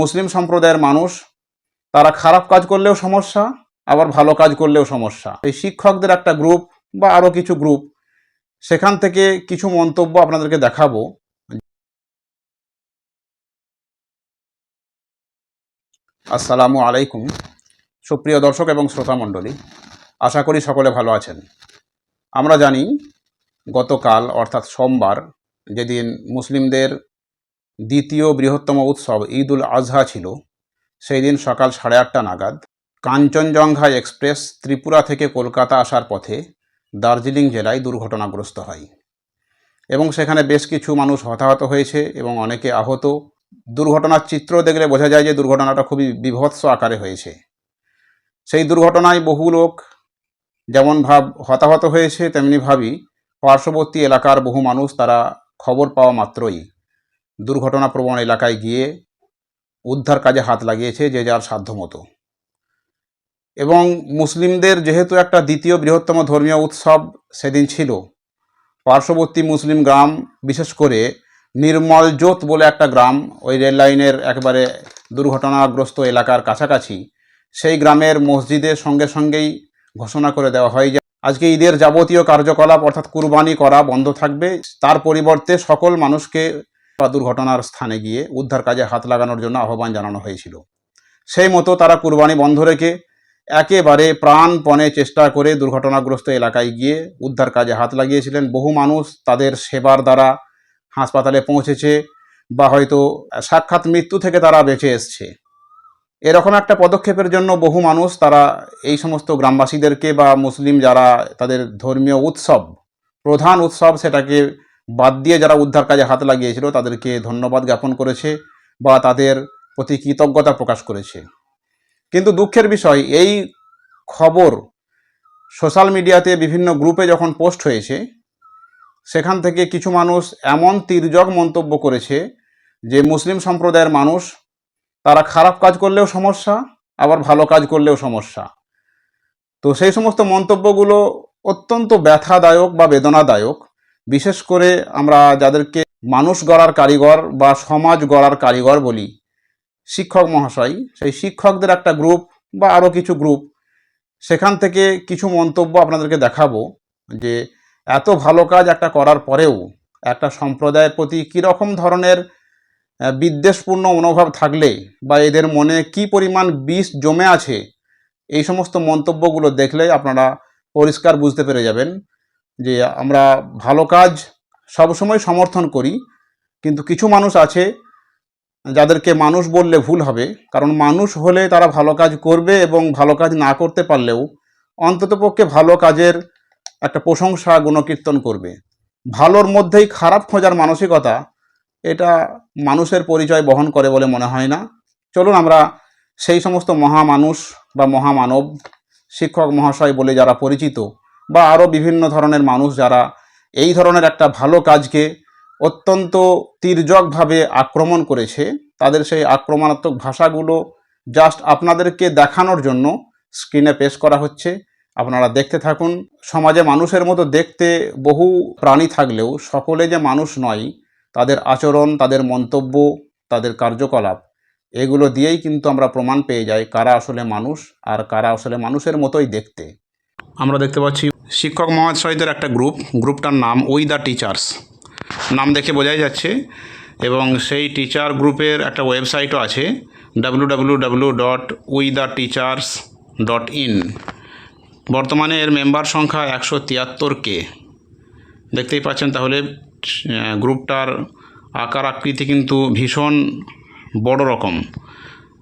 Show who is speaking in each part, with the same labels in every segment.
Speaker 1: মুসলিম সম্প্রদায়ের মানুষ, তারা খারাপ কাজ করলেও সমস্যা, আবার ভালো কাজ করলেও সমস্যা। এই শিক্ষকদের একটা গ্রুপ বা আরও কিছু গ্রুপ সেখান থেকে কিছু মন্তব্য আপনাদেরকে দেখাবো। আসসালামু আলাইকুম। সুপ্রিয় দর্শক এবং শ্রোতা মণ্ডলী, আশা করি সকলে ভালো আছেন। আমরা জানি, গতকাল অর্থাৎ সোমবার, যেদিন মুসলিমদের দ্বিতীয় বৃহত্তম উৎসব ঈদ উল আজহা ছিল। সেই দিন সকাল সাড়ে আটটা নাগাদ কাঞ্চনজঙ্ঘা এক্সপ্রেস ত্রিপুরা থেকে কলকাতা আসার পথে দার্জিলিং জেলায় দুর্ঘটনাগ্রস্ত হয়। এবং সেখানে বেশ কিছু মানুষ হতাহত হয়েছে এবং অনেকে আহত। দুর্ঘটনার চিত্র দেখলে বোঝা যায় যে দুর্ঘটনাটা খুবই বিভৎস আকারে হয়েছে। সেই দুর্ঘটনায় বহু লোক যেমন ভাব হতাহত হয়েছে, তেমনি ভাবি পার্শ্ববর্তী এলাকার বহু মানুষ তারা খবর পাওয়া মাত্রই দুর্ঘটনাপ্রবণ এলাকায় গিয়ে উদ্ধার কাজে হাত লাগিয়েছে যে যার সাধ্যমতো এবং মুসলিমদের যেহেতু একটা দ্বিতীয় বৃহত্তম ধর্মীয় উৎসব সেদিন ছিল, পার্শ্ববর্তী মুসলিম গ্রাম, বিশেষ করে নির্মল জোত বলে একটা গ্রাম, ওই রেল লাইনের একবারে দুর্ঘটনাগ্রস্ত এলাকার কাছাকাছি, সেই গ্রামের মসজিদের সঙ্গে সঙ্গেই ঘোষণা করে দেওয়া হয় যে, আজকে ঈদের যাবতীয় কার্যকলাপ অর্থাৎ কুরবানি করা বন্ধ থাকবে। তার পরিবর্তে সকল মানুষকে বা দুর্ঘটনার স্থানে গিয়ে উদ্ধার কাজে হাত লাগানোর জন্য আহ্বান জানানো হয়েছিল। সেই মতো তারা কুরবানি বন্ধ রেখে একেবারে প্রাণপণে চেষ্টা করে দুর্ঘটনাগ্রস্ত এলাকায় গিয়ে উদ্ধার কাজে হাত লাগিয়েছিলেন। বহু মানুষ তাদের সেবার দ্বারা হাসপাতালে পৌঁছেছে বা হয়তো সাক্ষাৎ মৃত্যু থেকে তারা বেঁচে এসছে। এরকম একটা পদক্ষেপের জন্য বহু মানুষ তারা এই সমস্ত গ্রামবাসীদেরকে বা মুসলিম যারা তাদের ধর্মীয় উৎসব, প্রধান উৎসব সেটাকে বাদ দিয়ে যারা উদ্ধার কাজে হাত লাগিয়েছিল, তাদেরকে ধন্যবাদ জ্ঞাপন করেছে বা তাদের প্রতি কৃতজ্ঞতা প্রকাশ করেছে। কিন্তু দুঃখের বিষয়, এই খবর সোশ্যাল মিডিয়াতে বিভিন্ন গ্রুপে যখন পোস্ট হয়েছে, সেখান থেকে কিছু মানুষ এমন তির্যক মন্তব্য করেছে যে মুসলিম সম্প্রদায়ের মানুষ, তারা খারাপ কাজ করলেও সমস্যা, আবার ভালো কাজ করলেও সমস্যা। তো সেই সমস্ত মন্তব্যগুলো অত্যন্ত ব্যথাদায়ক বা বেদনাদায়ক। বিশেষ করে আমরা যাদেরকে মানুষ গড়ার কারিগর বা সমাজ গড়ার কারিগর বলি, শিক্ষক মহাশয়। সেই শিক্ষকদের একটা গ্রুপ বা আরও কিছু গ্রুপ। সেখান থেকে কিছু মন্তব্য আপনাদেরকে দেখাবো যে এত ভালো কাজ একটা করার পরেও একটা সম্প্রদায়ের প্রতি কীরকম ধরনের বিদ্বেষপূর্ণ মনোভাব থাকলে বা এদের মনে কি পরিমাণ বিষ জমে আছে, এই সমস্ত মন্তব্যগুলো দেখলে আপনারা পরিষ্কার বুঝতে পেরে যাবেন। যে আমরা ভালো কাজ সবসময় সমর্থন করি, কিন্তু কিছু মানুষ আছে যাদেরকে মানুষ বললে ভুল হবে, কারণ মানুষ হলে তারা ভালো কাজ করবে এবং ভালো কাজ না করতে পারলেও অন্ততপক্ষে ভালো কাজের একটা প্রশংসা, গুণকীর্তন করবে। ভালোর মধ্যেই খারাপ খোঁজার মানসিকতা, এটা মানুষের পরিচয় বহন করে বলে মনে হয় না। চলুন আমরা সেই সমস্ত মহামানুষ বা মহামানব, শিক্ষক মহাশয় বলে যারা পরিচিত বা আরও বিভিন্ন ধরনের মানুষ যারা এই ধরনের একটা ভালো কাজকে অত্যন্ত তির্যকভাবে আক্রমণ করেছে, তাদের সেই আক্রমণাত্মক ভাষাগুলো জাস্ট আপনাদেরকে দেখানোর জন্য স্ক্রিনে পেশ করা হচ্ছে। আপনারা দেখতে থাকুন। সমাজে মানুষের মতো দেখতে বহু প্রাণী থাকলেও সকলে যে মানুষ নয়, তাদের আচরণ, তাদের মন্তব্য, তাদের কার্যকলাপ, এগুলো দিয়েই কিন্তু আমরা প্রমাণ পেয়ে যাই কারা আসলে মানুষ আর কারা আসলে মানুষের মতোই দেখতে। আমরা দেখতে পাচ্ছি শিক্ষক মহাশয়দের একটা গ্রুপ, গ্রুপটার নাম উই দ্য টিচার্স। নাম দেখে বোঝাই যাচ্ছে এবং সেই টিচার গ্রুপের একটা ওয়েবসাইটও আছে W dot we the teachers dot in. বর্তমানে এর মেম্বার সংখ্যা একশো তিয়াত্তর কে। দেখতেই পাচ্ছেন তাহলে গ্রুপটার আকার আকৃতি কিন্তু ভীষণ বড় রকম।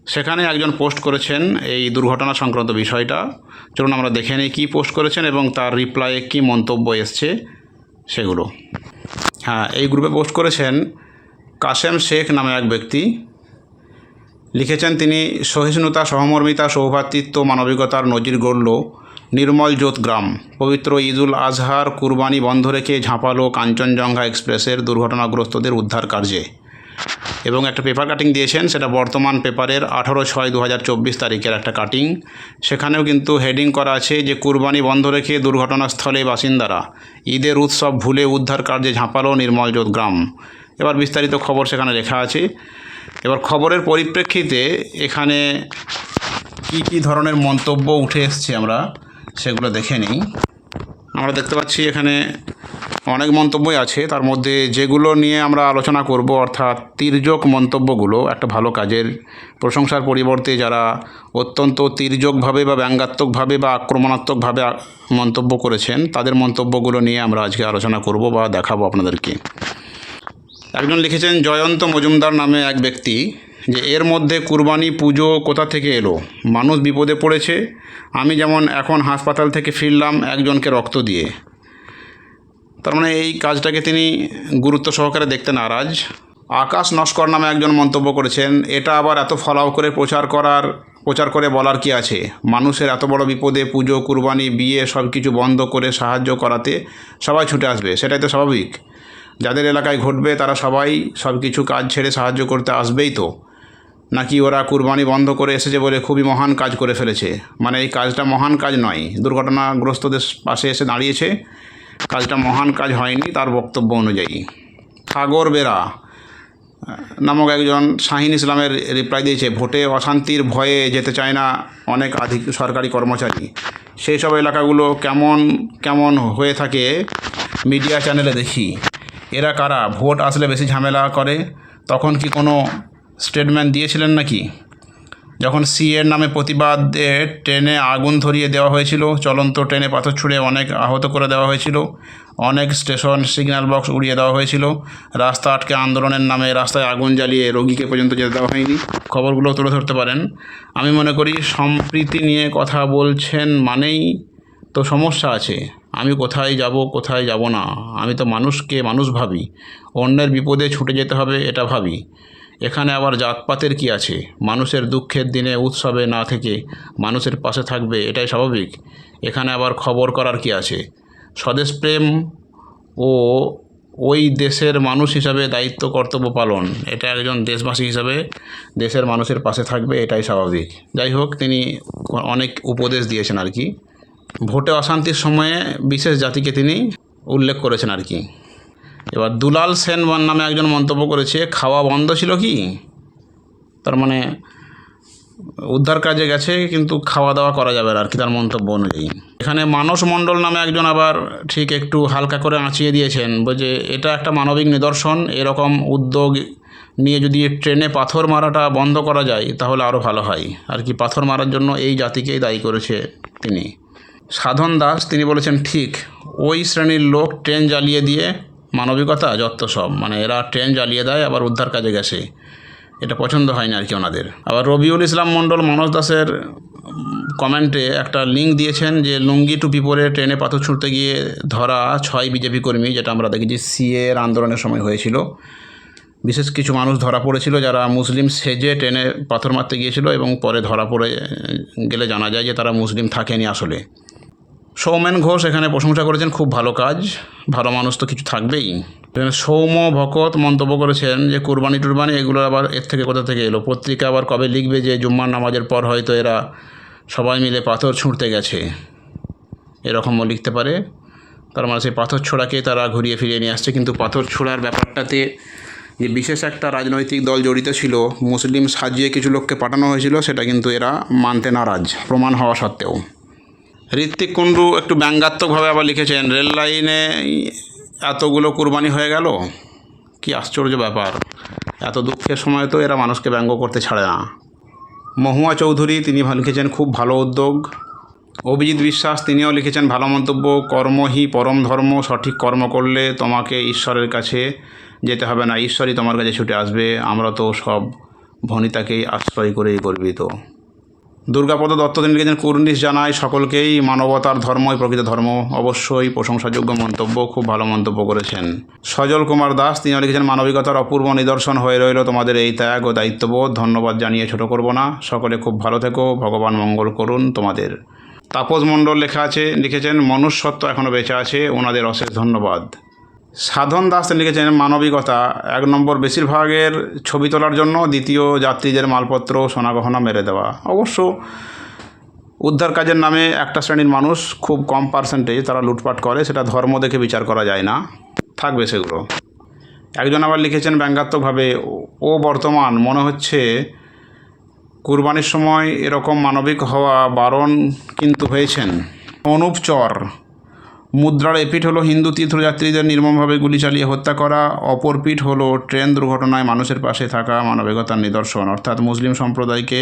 Speaker 1: সেখানে একজন পোস্ট করেছেন এই দুর্ঘটনা সংক্রান্ত বিষয়টা। চলুন আমরা দেখে নিই কী পোস্ট করেছেন এবং তার রিপ্লাইয়ে কী মন্তব্য এসছে সেগুলো। হ্যাঁ এই গ্রুপে পোস্ট করেছেন কাশেম শেখ নামে এক ব্যক্তি। লিখেছেন তিনি, সহিষ্ণুতা, সহমর্মিতা সৌভ্রাতৃত্ব মানবিকতার নজির গড়ল নির্মল জোত গ্রাম। পবিত্র ঈদুল আজহার কুরবানি বন্ধ রেখে ঝাঁপালো কাঞ্চনজঙ্ঘা এক্সপ্রেসের দুর্ঘটনাগ্রস্তদের উদ্ধার কার্যে। এবং একটা পেপার কাটিং দিয়েছেন, সেটা বর্তমান পেপারের আঠারো ছয় দু তারিখের একটা কাটিং সেখানেও কিন্তু হেডিং করা আছে যে, কুরবানি বন্ধ রেখে দুর্ঘটনাস্থলে বাসিন্দারা ঈদের উৎসব ভুলে উদ্ধার কার্যে ঝাঁপালো নির্মলজোত গ্রাম। এবার বিস্তারিত খবর সেখানে লেখা আছে। এবার খবরের পরিপ্রেক্ষিতে এখানে কি কি ধরনের মন্তব্য উঠে এসছে আমরা, সেগুলো দেখে নিই। আমরা দেখতে পাচ্ছি এখানে অনেক মন্তব্যই আছে। তার মধ্যে যেগুলো নিয়ে আমরা আলোচনা করব, অর্থাৎ তির্যক মন্তব্যগুলো, একটা ভালো কাজের প্রশংসার পরিবর্তে যারা অত্যন্ত তির্যকভাবে বা ব্যঙ্গাত্মকভাবে বা আক্রমণাত্মকভাবে মন্তব্য করেছেন, তাদের মন্তব্যগুলো নিয়ে আমরা আজকে আলোচনা করব বা দেখাবো আপনাদেরকে। একজন লিখেছেন, জয়ন্ত মজুমদার নামে এক ব্যক্তি, যে এর মধ্যে কুরবানি পুজো কোথা থেকে এলো? মানুষ বিপদে পড়েছে, আমি যেমন এখন হাসপাতাল থেকে ফিরলাম একজনকে রক্ত দিয়ে। তার মানে এই কাজটাকে তিনি গুরুত্ব সহকারে দেখতে নারাজ। আকাশ নস্কর নামে একজন মন্তব্য করেছেন, এটা আবার এত ফলাও করে প্রচার করার, প্রচার করে বলার কি আছে? মানুষের এত বড় বিপদে পুজো, কুরবানি, বিয়ে সব কিছু বন্ধ করে সাহায্য করাতে সবাই ছুটে আসবে, সেটাই তো স্বাভাবিক। যাদের এলাকায় ঘটবে, তারা সবাই সব কিছু কাজ ছেড়ে সাহায্য করতে আসবেই তো। নাকি ওরা কুরবানি বন্ধ করে এসেছে বলে খুবই মহান কাজ করে ফেলেছে? মানে এই কাজটা মহান কাজ নয়, দুর্ঘটনাগ্রস্তদের পাশে এসে দাঁড়িয়েছে। কাজটা মহান কাজ হয়নি, তার বক্তব্য অনুযায়ী। সাগর বেরা, নামক একজন শাহিন ইসলামের রিপ্লাই দিয়েছে, ভোটে অশান্তির ভয়ে যেতে চায় না অনেক আধিক, সরকারি কর্মচারী। সেই সব এলাকাগুলো কেমন কেমন হয়ে থাকে মিডিয়া চ্যানেলে দেখি। এরা কারা? ভোট আসলে বেশি ঝামেলা করে? তখন কি কোনো স্টেটমেন্ট দিয়েছিলেন নাকি? যখন সিএর নামে প্রতিবাদে ট্রেনে আগুন ধরিয়ে দেওয়া হয়েছিল, চলন্ত ট্রেনে পাথর ছুঁড়ে অনেক আহত করে দেওয়া হয়েছিল। অনেক স্টেশন সিগন্যাল বক্স উড়িয়ে দেওয়া হয়েছিল। রাস্তা আটকে আন্দোলনের নামে রাস্তায় আগুন জ্বালিয়ে রোগীকে পর্যন্ত যেতে দেওয়া হয়নি। খবরগুলো তুলে ধরতে পারেন। আমি মনে করি, সম্প্রীতি নিয়ে কথা বলছেন মানেই তো সমস্যা আছে। আমি কোথায় যাব কোথায় যাব না? আমি তো মানুষকে মানুষ ভাবি। অন্যের বিপদে ছুটে যেতে হবে, এটা ভাবি। এখানে আবার জাতপাতের কি আছে? মানুষের দুঃখের দিনে উৎসবে না থেকে মানুষের পাশে থাকবে, এটাই স্বাভাবিক। এখানে আবার খবর করার কি আছে? স্বদেশপ্রেম ও ওই দেশের মানুষ হিসাবে দায়িত্ব কর্তব্য পালন, এটা একজন দেশবাসী হিসাবে দেশের মানুষের পাশে থাকবে, এটাই স্বাভাবিক। যাই হোক, তিনি অনেক উপদেশ দিয়েছেন আর কি। ভোটে অশান্তির সময়ে বিশেষ জাতিকে তিনি উল্লেখ করেছেন আর কি। এবার দুলাল সেন নামে একজন মন্তব্য করেছে, খাওয়া বন্ধ ছিল কি? তার মানে উদ্ধার কাজে গেছে, কিন্তু খাওয়া দাওয়া করা যাবে আর কি তার মন্তব্য অনুযায়ী। এখানে মানস মণ্ডল নামে একজন আবার ঠিক একটু হালকা করে আঁচিয়ে দিয়েছেন বলছে এটা একটা মানবিক নিদর্শন, এরকম উদ্যোগ নিয়ে যদি ট্রেনে পাথর মারাটা বন্ধ করা যায়, তাহলে আরও ভালো হয়। আর কি পাথর মারার জন্য এই জাতিকেই দায়ী করেছে তিনি। সাধন দাস, তিনি বলেছেন, ঠিক, ওই শ্রেণির লোক ট্রেন জ্বালিয়ে দিয়ে মানবিকতা যত সব মানে এরা ট্রেন জ্বালিয়ে দেয়, আবার উদ্ধার কাজে গেছে। এটা পছন্দ হয় না আর কি ওনাদের। আবার রবিউল ইসলাম মণ্ডল মনোজ দাসের কমেন্টে একটা লিঙ্ক দিয়েছেন যে, লুঙ্গি টুপি পরে ট্রেনে পাথর ছুঁড়তে গিয়ে ধরা ছয় বিজেপি কর্মী, যেটা আমরা দেখেছি সিএ এর আন্দোলনের সময় হয়েছিল। বিশেষ কিছু মানুষ ধরা পড়েছিল, যারা মুসলিম সেজে ট্রেনে পাথর মারতে গিয়েছিল এবং পরে ধরা পড়ে গেলে জানা যায় যে তারা মুসলিম থাকেনি আসলে। সৌমেন ঘোষ এখানে প্রশংসা করেছেন, খুব ভালো কাজ। ভালো মানুষ তো কিছু থাকবেই। এখানে সৌম ভকত মন্তব্য করেছেন যে, কুরবানি টুরবানি এগুলো আবার এর থেকে কোথা থেকে এলো? পত্রিকা আবার কবে লিখবে যে, জুম্মার নামাজের পর হয়তো এরা সবাই মিলে পাথর ছুঁড়তে গেছে। এরকমও লিখতে পারে। তার মানে সেই পাথর ছোড়াকে তারা ঘুরিয়ে ফিরিয়ে নিয়ে আসছে। কিন্তু পাথর ছোড়ার ব্যাপারটাতে যে বিশেষ একটা রাজনৈতিক দল জড়িত ছিল, মুসলিম সাজিয়ে কিছু লোককে পাঠানো হয়েছিল, সেটা কিন্তু এরা মানতে নারাজ, প্রমাণ হওয়া সত্ত্বেও। ঋত্বিক কুণ্ডু একটু ব্যঙ্গাত্মকভাবে আবার লিখেছেন, রেল লাইনে এতগুলো কুরবানি হয়ে গেল? কি আশ্চর্য ব্যাপার। এত দুঃখের সময় তো এরা মানুষকে ব্যঙ্গ করতে ছাড়ে না। মহুয়া চৌধুরী তিনি লিখেছেন খুব ভালো উদ্যোগ। অভিজিৎ বিশ্বাস তিনিও লিখেছেন ভালো মন্তব্য, কর্মহি পরম ধর্ম, সঠিক কর্ম করলে তোমাকে ঈশ্বরের কাছে যেতে হবে না। ঈশ্বরই তোমার কাছে ছুটে আসবে। আমরা তো সব ভনিতাকেই আশ্রয় করেই গর্বিত। দুর্গাপদ দত্ত তিনি লিখেছেন কুর্নিশ জানায় সকলকেই। মানবতার ধর্মই প্রকৃত ধর্ম। অবশ্যই প্রশংসাযোগ্য মন্তব্য, খুব ভালো মন্তব্য করেছেন। সজল কুমার দাস, তিনি লিখেছেন, মানবিকতার অপূর্ব নিদর্শন হয়ে রইল তোমাদের এই ত্যাগ ও দায়িত্ববোধ। ধন্যবাদ জানিয়ে ছোট করব না। সকলে খুব ভালো থেকো। ভগবান মঙ্গল করুন তোমাদের। তাপস মণ্ডল লেখা আছে, লিখেছেন, মনুষ্যত্ব এখনও বেঁচে আছে। ওনাদের অশেষ ধন্যবাদ। সাধন দাস লিখেছেন মানবিকতা। এক নম্বর, বেশিরভাগের ছবি তোলার জন্য দ্বিতীয় যাত্রীদের মালপত্র, সোনা গহনা মেরে দেওয়া। অবশ্য উদ্ধার কাজের নামে একটা শ্রেণির মানুষ খুব কম পার্সেন্টেজ তারা লুটপাট করে, সেটা ধর্ম দেখে বিচার করা যায় না। থাকবে সেগুলো। একজন আবার লিখেছেন ব্যঙ্গাত্মকভাবে, "ও- বর্তমান, মনে হচ্ছে কুরবানির সময় এরকম মানবিক হওয়া বারণ কিন্তু হয়েছেন। অনুপ চর মুদ্রার এপিঠ হলো হিন্দু তীর্থযাত্রীদের নির্মমভাবে গুলি চালিয়ে হত্যা করা, অপর পিঠ হলো ট্রেন দুর্ঘটনায় মানুষের পাশে থাকা মানবিকতার নিদর্শন। অর্থাৎ মুসলিম সম্প্রদায়কে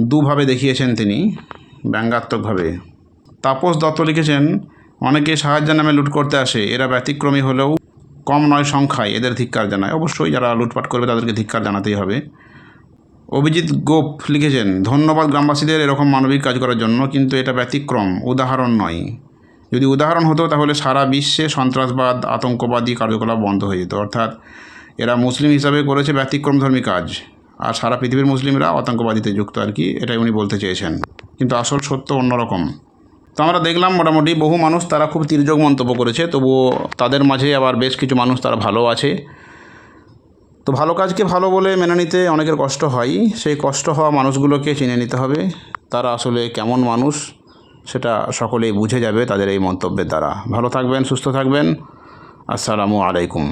Speaker 1: দুভাবে দেখিয়েছেন তিনি, ব্যঙ্গাত্মকভাবে। তাপস দত্ত লিখেছেন, অনেকে সাহায্য নামে লুট করতে আসে, এরা ব্যতিক্রমী হলেও কম নয় সংখ্যায় এদের ধিক্কার জানায়। অবশ্যই যারা লুটপাট করবে তাদেরকে ধিক্কার জানাতেই হবে। অভিজিৎ গোপ লিখেছেন, ধন্যবাদ গ্রামবাসীদের এরকম মানবিক কাজ করার জন্য, কিন্তু এটা ব্যতিক্রম, উদাহরণ নয়। যদি উদাহরণ হতো, তাহলে সারা বিশ্বে সন্ত্রাসবাদ, আতঙ্কবাদী কার্যকলাপ বন্ধ হয়ে যেত। অর্থাৎ এরা মুসলিম হিসাবে করেছে ব্যতিক্রমধর্মী কাজ। আর সারা পৃথিবীর মুসলিমরা আতঙ্কবাদীতে যুক্ত আর কি, এটাই উনি বলতে চেয়েছেন। কিন্তু আসল সত্য অন্যরকম। তো আমরা দেখলাম মোটামুটি বহু মানুষ তারা খুব তির্যক মন্তব্য করেছে, তবুও তাদের মাঝে আবার বেশ কিছু মানুষ তারা ভালো আছে। তো ভালো কাজকে ভালো বলে মেনে নিতে অনেকের কষ্ট হয়। সেই কষ্ট হওয়া মানুষগুলোকে চিনে নিতে হবে। তারা আসলে কেমন মানুষ? সেটা সকলেই বুঝে যাবে তাদের এই মন্তব্যের দ্বারা। ভালো থাকবেন সুস্থ থাকবেন। আসসালামু আলাইকুম।